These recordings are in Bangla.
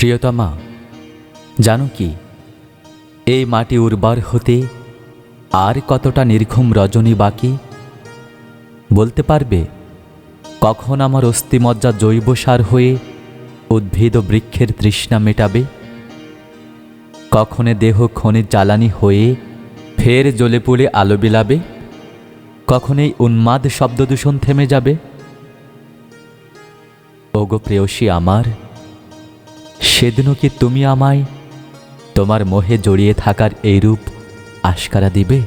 প্রিয়তমা, জানো কি, এই মাটি উর্বর হতে আর কতটা নির্ঘুম রজনী বাকি? বলতে পারবে, কখন আমার অস্থিমজ্জা জৈব সার হয়ে উদ্ভিদ ও বৃক্ষের তৃষ্ণা মেটাবে? কখনে দেহ খনিজ জ্বালানি হয়ে ফের জ্বলে পুড়ে আলো বিলাবে? কখন এই উন্মাদ শব্দদূষণ থেমে যাবে? ওগো প্রেয়সী আমার সেদিনও কি তুমি আমায় তোমার মোহে জড়িয়ে থাকার এই রূপ আশকারা দিবে?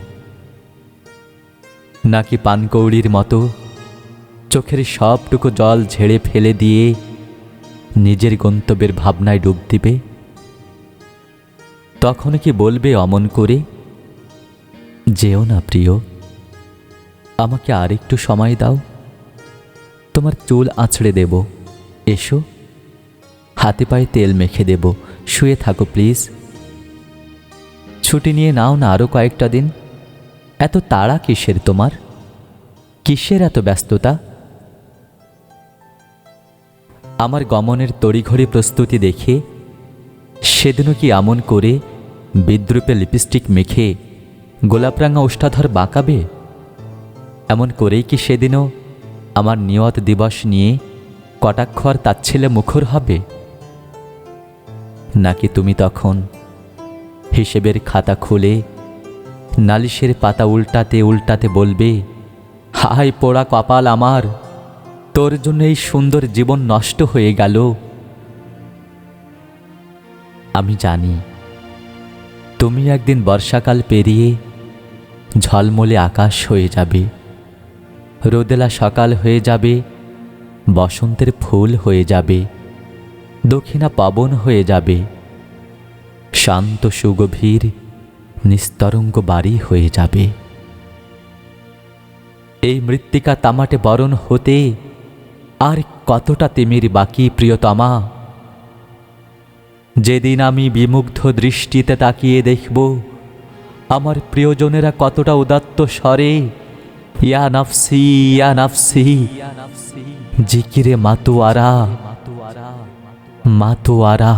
নাকি পানকৌড়ির মতো চোখের সবটুকু জল ঝেড়ে ফেলে দিয়ে নিজের গন্তব্যের ভাবনায় ডুব দিবে? তখন কি বলবে অমন করে? যেও না প্রিয়, আমাকে আরেকটু সময় দাও। তোমার চুল আঁচড়ে দেব, এসো। হাতে পায়ে তেল মেখে দেব। শুয়ে থাকো প্লিজ ছুটি নিয়ে নাও না আরও কয়েকটা দিন। এত তাড়া কিসের তোমার? কিসের এত ব্যস্ততা? আমার গমনের তড়িঘড়ি প্রস্তুতি দেখে, সেদিনও কি এমন করে বিদ্রুপে লিপস্টিক মেখে গোলাপরাঙা ওষ্ঠাধর বাঁকাবে? এমন করেই কি সেদিনও আমার নিয়ত দিবস নিয়ে কটাক্ষর তাচ্ছিলে মুখর হবে? নাকি তুমি তখন হিসেবের খাতা খুলে নালিশের পাতা উল্টাতে উল্টাতে বলবে, হায় পোড়া কপাল আমার, তোর জন্য এই সুন্দর জীবন নষ্ট হয়ে গেল। আমি জানি, তুমি একদিন বর্ষাকাল পেরিয়ে ঝলমলে আকাশ হয়ে যাবে, রোদেলা সকাল হয়ে যাবে, বসন্তের ফুল হয়ে যাবে। দক্ষিণা পবন হয়ে যাবে। শান্ত সুগভীর, নিস্তরঙ্গ বাড়ি হয়ে যাবে। এই মৃত্তিকা তামাটে বরণ হতে আর কতটা তিমির বাকি, প্রিয়তমা? যেদিন আমি বিমুগ্ধ দৃষ্টিতে তাকিয়ে দেখব, আমার প্রিয়জনেরা কতটা উদাত্ত স্বরে, ইয়া নাফসি ইয়া নাফসি, জিকিরে মাতুয়ারা মাতুয়ারা